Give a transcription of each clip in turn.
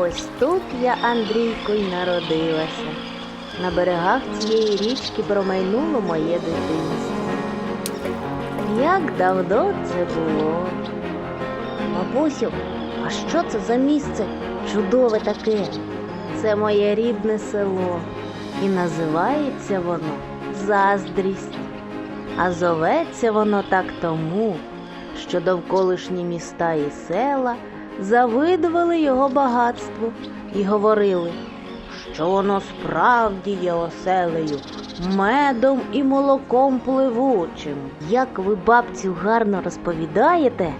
Ось тут я, Андрійко, народилася. На берегах цієї річки промайнуло моє дитинство. Як давно це було. Бабусю, а що це за місце чудове таке? Це моє рідне село. І називається воно Заздрість. А зоветься воно так тому, що довколишні міста і села завидували його багатству і говорили, що воно справді є оселею, медом і молоком пливучим. Як ви, бабцю, гарно розповідаєте,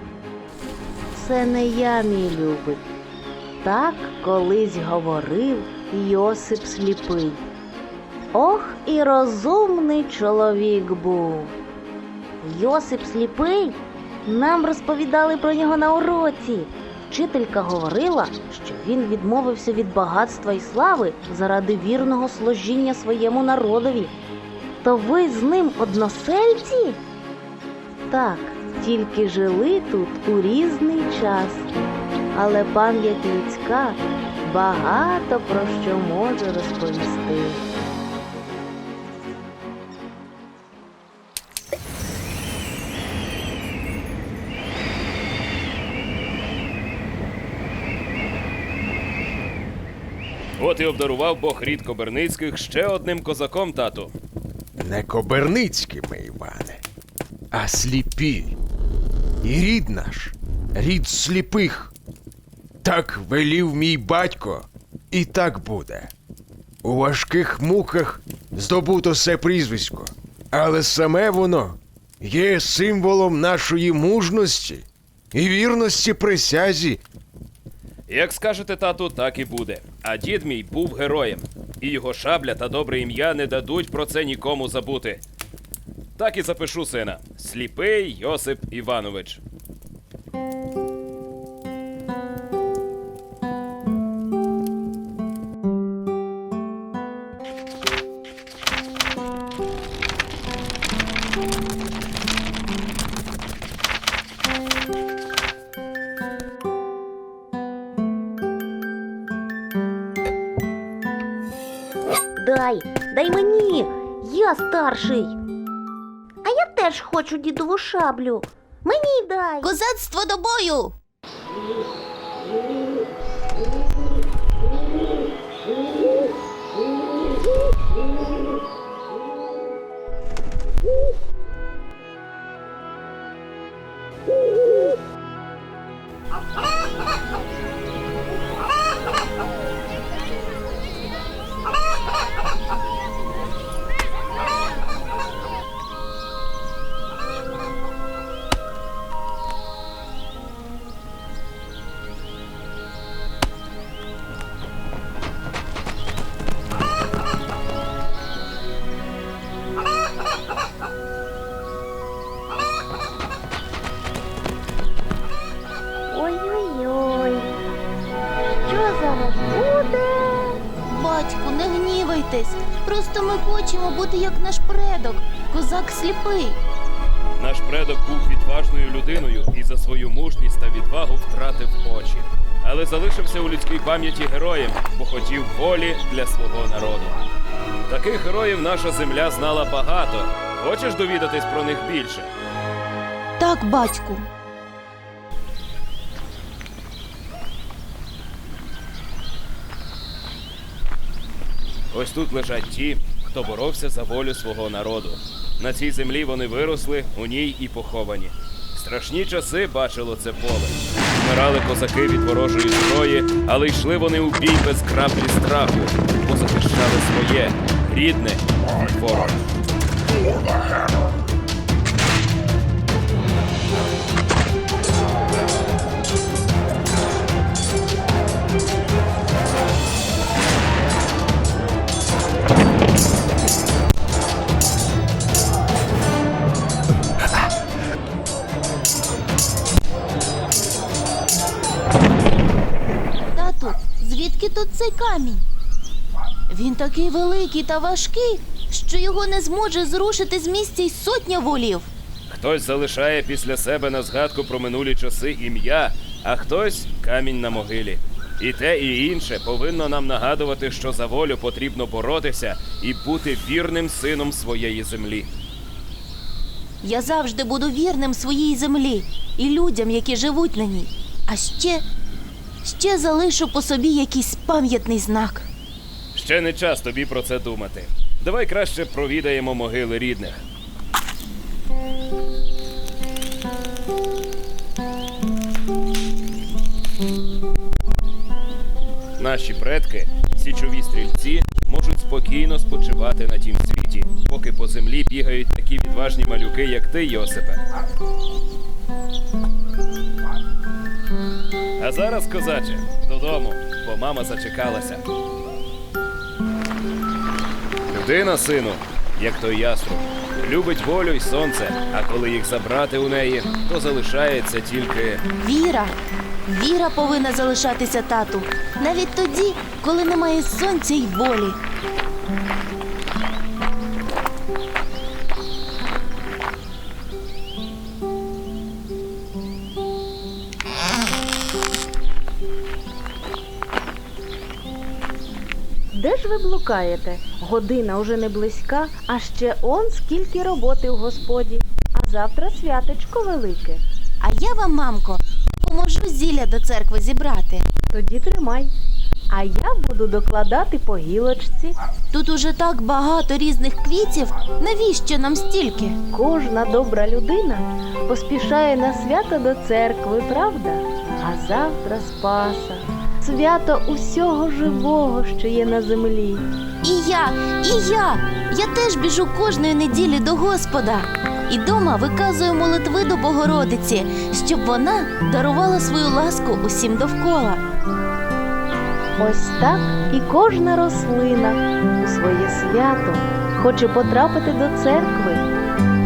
це не я, мій любий. Так колись говорив Йосип Сліпий. Ох, і розумний чоловік був. Йосип Сліпий нам розповідали про нього на уроці. Вчителька говорила, що він відмовився від багатства і слави заради вірного служіння своєму народові. То ви з ним односельці? Так, тільки жили тут у різний час. Але пам'ять людська багато про що може розповісти. От і обдарував Бог рід Коберницьких ще одним козаком, тату. Не коберницькими, Іване, а сліпі. І рід наш, рід сліпих. Так велів мій батько, і так буде. У важких муках здобуто це прізвисько, але саме воно є символом нашої мужності і вірності присязі. Як скажете тату, так і буде. А дід мій був героєм, і його шабля та добре ім'я не дадуть про це нікому забути. Так і запишу сина: сліпий Йосип Іванович. Дай, мені, я старший. А я теж хочу дідову шаблю. Мені дай. Козацтво до бою! Гнівайтесь. Просто ми хочемо бути як наш предок, козак сліпий. Наш предок був відважною людиною і за свою мужність та відвагу втратив очі. Але залишився у людській пам'яті героєм, бо хотів волі для свого народу. Таких героїв наша земля знала багато. Хочеш довідатись про них більше? Так, батьку. Ось тут лежать ті, хто боровся за волю свого народу. На цій землі вони виросли, у ній і поховані. Страшні часи бачило це поле. Вмирали козаки від ворожої зброї, але йшли вони у бій без краплі страху, бо захищали своє рідне від звідки тут цей камінь? Він такий великий та важкий, що його не зможе зрушити з місця й сотня волів. Хтось залишає після себе на згадку про минулі часи ім'я, а хтось камінь на могилі. І те, і інше повинно нам нагадувати, що за волю потрібно боротися і бути вірним сином своєї землі. Я завжди буду вірним своїй землі і людям, які живуть на ній. А ще, ще залишу по собі якийсь пам'ятний знак. Ще не час тобі про це думати. Давай краще провідаємо могили рідних. Наші предки, січові стрільці, можуть спокійно спочивати на тім світі, поки по землі бігають такі відважні малюки, як ти, Йосипе. А зараз, козаче, додому, бо мама зачекалася. Людина, сину, як той яструб, любить волю й сонце, а коли їх забрати у неї, то залишається тільки. Віра. Віра повинна залишатися тату, навіть тоді, коли немає сонця й волі. Де ж ви блукаєте? Година уже не близька, а ще он скільки роботи у господі. А завтра святечко велике. А я вам, мамко, поможу зілля до церкви зібрати. Тоді тримай. А я буду докладати по гілочці. Тут уже так багато різних квітів. Навіщо нам стільки? Кожна добра людина поспішає на свято до церкви, правда? А завтра Спаса. Свято усього живого, що є на землі. І я, і я. Я теж біжу кожної неділі до Господа. І дома виказую молитви до Богородиці, щоб вона дарувала свою ласку усім довкола. Ось так і кожна рослина у своє свято хоче потрапити до церкви,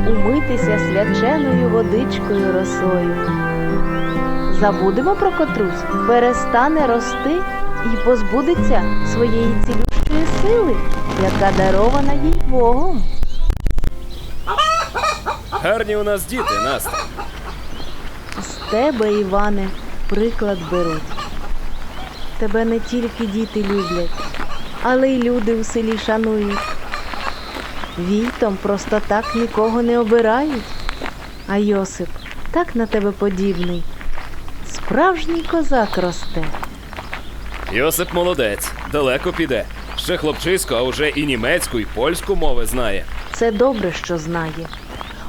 умитися свяченою водичкою росою. Забудемо про котрусь, перестане рости і позбудеться своєї цілющої сили, яка дарована їй Богом. Гарні у нас діти, Настя. З тебе, Іване, приклад беруть. Тебе не тільки діти люблять, але й люди у селі шанують. Війтом просто так нікого не обирають. А Йосип так на тебе подібний. Справжній козак росте. Йосип молодець, далеко піде. Ще хлопчисько, а вже і німецьку, і польську мови знає. Це добре, що знає.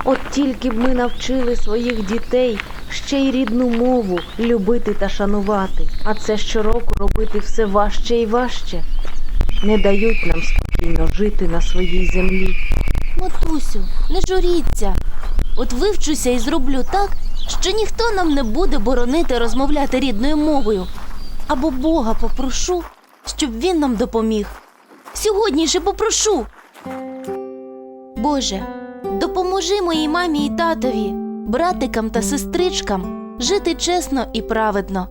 От тільки б ми навчили своїх дітей ще й рідну мову любити та шанувати, а це щороку робити все важче і важче. Не дають нам спокійно жити на своїй землі. Матусю, не журіться. От вивчуся і зроблю так, що ніхто нам не буде боронити розмовляти рідною мовою. Або Бога попрошу, щоб він нам допоміг. Сьогодні же попрошу. Боже, допоможи моїй мамі і татові, братикам та сестричкам жити чесно і праведно.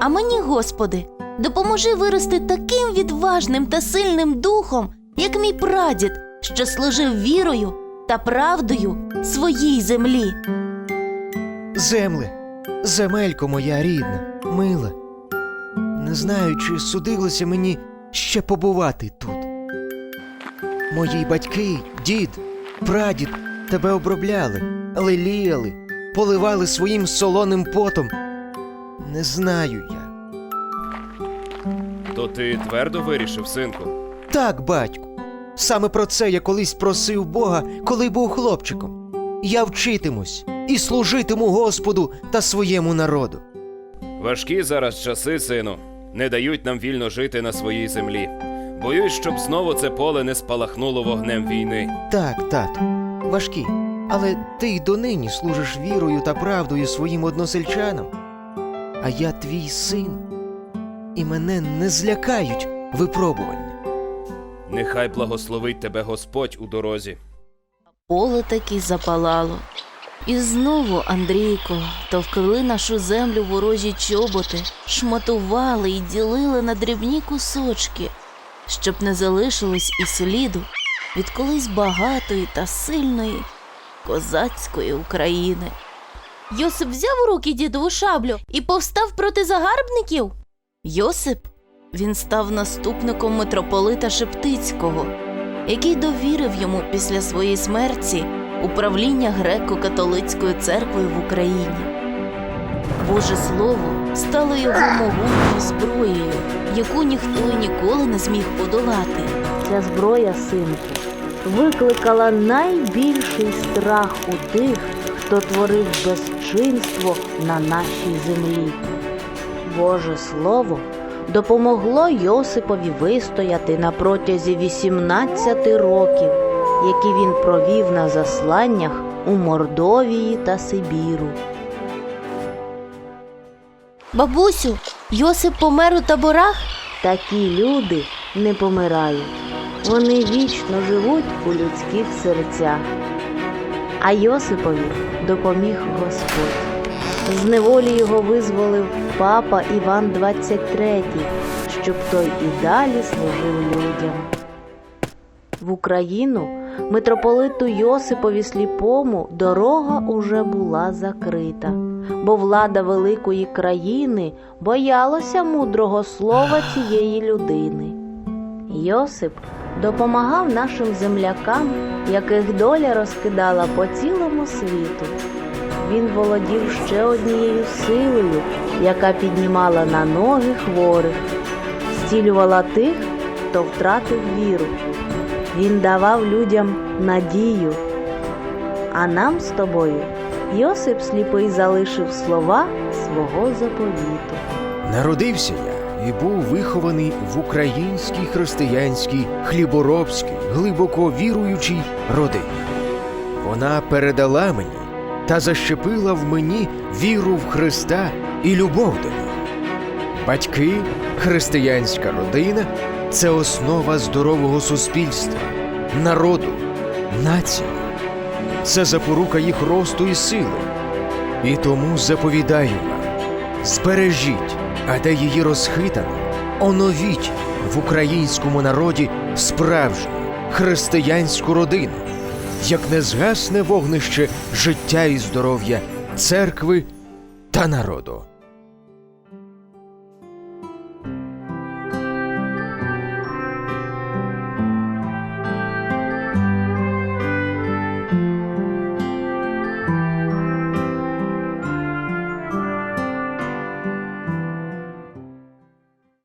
А мені, Господи, допоможи вирости таким відважним та сильним духом, як мій прадід, що служив вірою та правдою своїй землі. Земле, земелько моя рідна, мила. Не знаю, чи судилося мені ще побувати тут. Мої батьки, дід, прадід тебе обробляли, леліяли, поливали своїм солоним потом. Не знаю я. То ти твердо вирішив, синку. Так, батьку. Саме про це я колись просив Бога, коли був хлопчиком. Я вчитимусь і служитиму Господу та своєму народу. Важкі зараз часи, сину, не дають нам вільно жити на своїй землі. Боюсь, щоб знову це поле не спалахнуло вогнем війни. Так, тату, важкі. Але ти й донині служиш вірою та правдою своїм односельчанам. А я твій син, і мене не злякають випробування. Нехай благословить тебе Господь у дорозі. Поле таки запалало. І знову, Андрійко, товкли нашу землю ворожі чоботи, шматували і ділили на дрібні кусочки, щоб не залишилось і сліду від колись багатої та сильної козацької України. Йосип взяв у руки дідову шаблю і повстав проти загарбників. Йосип він став наступником митрополита Шептицького, який довірив йому після своєї смерті управління греко-католицькою церквою в Україні. Боже Слово стало його могутньою зброєю, яку ніхто і ніколи не зміг подолати. Ця зброя, синку, викликала найбільший страх у тих, хто творив безчинство на нашій землі. Боже Слово допомогло Йосипові вистояти на протязі 18 років, які він провів на засланнях у Мордовії та Сибіру. Бабусю, Йосип помер у таборах? Такі люди не помирають. Вони вічно живуть у людських серцях. А Йосипові допоміг Господь. З неволі його визволив папа Іван XXIII, щоб той і далі служив людям. В Україну митрополиту Йосипові Сліпому дорога уже була закрита, бо влада великої країни боялася мудрого слова цієї людини. Йосип допомагав нашим землякам, яких доля розкидала по цілому світу. Він володів ще однією силою, яка піднімала на ноги хворих, зцілювала тих, хто втратив віру. Він давав людям надію. А нам з тобою Йосип сліпий залишив слова свого заповіту. Народився я і був вихований в українській християнській хліборобській, глибоко віруючій родині. Вона передала мені та защепила в мені віру в Христа і любов до нього. Батьки, християнська родина це основа здорового суспільства, народу, нації. Це запорука їх росту і сили. І тому заповідаю вам, збережіть, а де її розхитано, оновіть в українському народі справжню християнську родину, як не згасне вогнище життя і здоров'я церкви та народу.